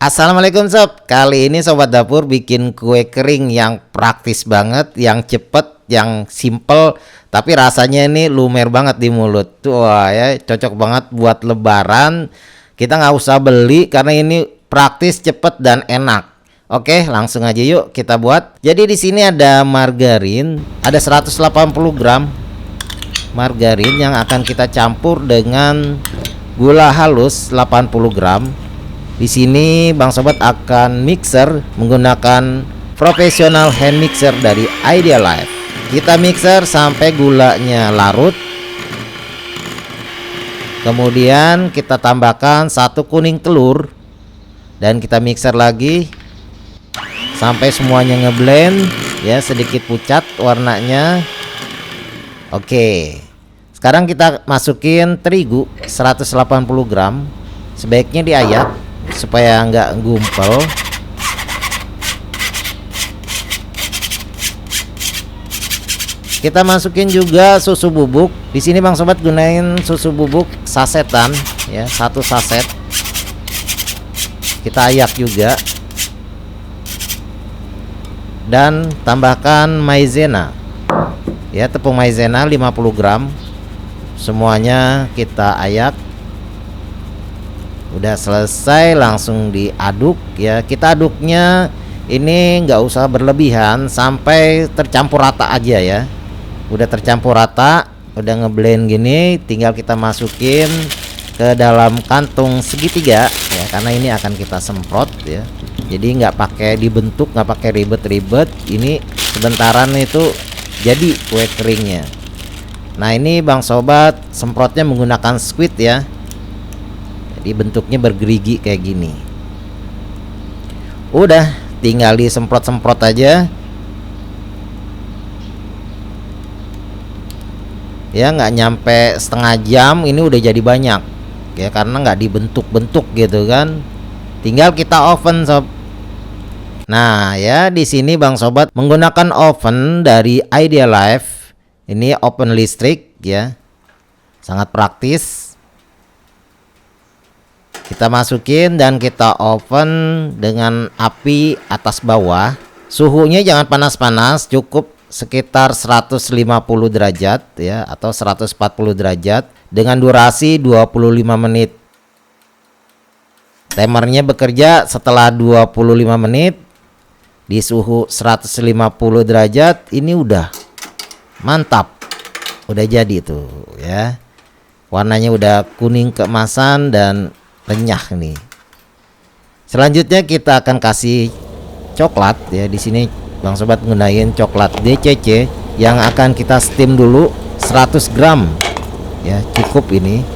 Assalamualaikum sob. Kali ini sobat dapur bikin kue kering yang praktis banget Yang cepet, yang simple Tapi rasanya ini lumer banget di mulut. Wah ya cocok banget buat lebaran. Kita nggak usah beli karena ini praktis, cepet, dan enak. Oke langsung aja yuk kita buat. Jadi di sini ada margarin. Ada 180 gram Margarin yang akan kita campur dengan gula halus 80 gram di sini Bang Sobat akan mixer menggunakan profesional hand mixer dari Idea Life. Kita mixer sampai gulanya larut. Kemudian kita tambahkan satu kuning telur dan kita mixer lagi sampai semuanya ngeblend ya sedikit pucat warnanya. Oke. Sekarang kita masukin terigu 180 gram. Sebaiknya diayak supaya nggak gumpel. Kita masukin juga susu bubuk. Di sini bang sobat gunain susu bubuk sasetan ya satu saset. Kita ayak juga. Dan tambahkan maizena. Ya tepung maizena 50 gram. Semuanya kita ayak udah selesai langsung diaduk ya. Kita aduknya ini nggak usah berlebihan sampai tercampur rata aja ya. Udah tercampur rata udah ngeblend gini tinggal kita masukin ke dalam kantung segitiga ya karena ini akan kita semprot ya. Jadi nggak pakai dibentuk nggak pakai ribet-ribet. Ini sebentaran itu jadi kue keringnya. Nah ini bang sobat semprotnya menggunakan squid ya jadi bentuknya bergerigi kayak gini. Udah tinggal disemprot-semprot aja. Ya nggak nyampe setengah jam ini udah jadi banyak. Ya karena nggak dibentuk-bentuk gitu kan. Tinggal kita oven sob. Nah ya di sini bang sobat menggunakan oven dari Idea Life. Ini open listrik ya. Sangat praktis kita masukin dan kita oven dengan api atas bawah. Suhunya jangan panas-panas cukup sekitar 150 derajat ya atau 140 derajat. Dengan durasi 25 menit. Timernya bekerja setelah 25 menit. Di suhu 150 derajat ini udah mantap. Udah jadi tuh ya. Warnanya udah kuning keemasan dan renyah nih. Selanjutnya kita akan kasih coklat ya. Di sini Bang Sobat gunain coklat DCC yang akan kita steam dulu 100 gram. Ya cukup ini.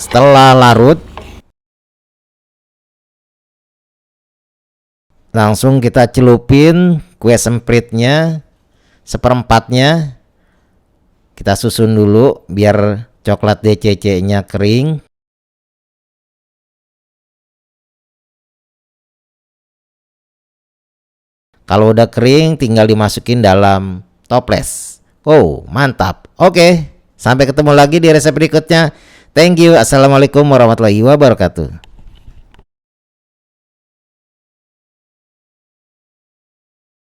Setelah larut langsung kita celupin kue sempritnya seperempatnya. Kita susun dulu biar coklat DCC nya kering Kalau udah kering tinggal dimasukin dalam toples. Oh, mantap. Oke, sampai ketemu lagi di resep berikutnya. Thank you. Assalamualaikum warahmatullahi wabarakatuh.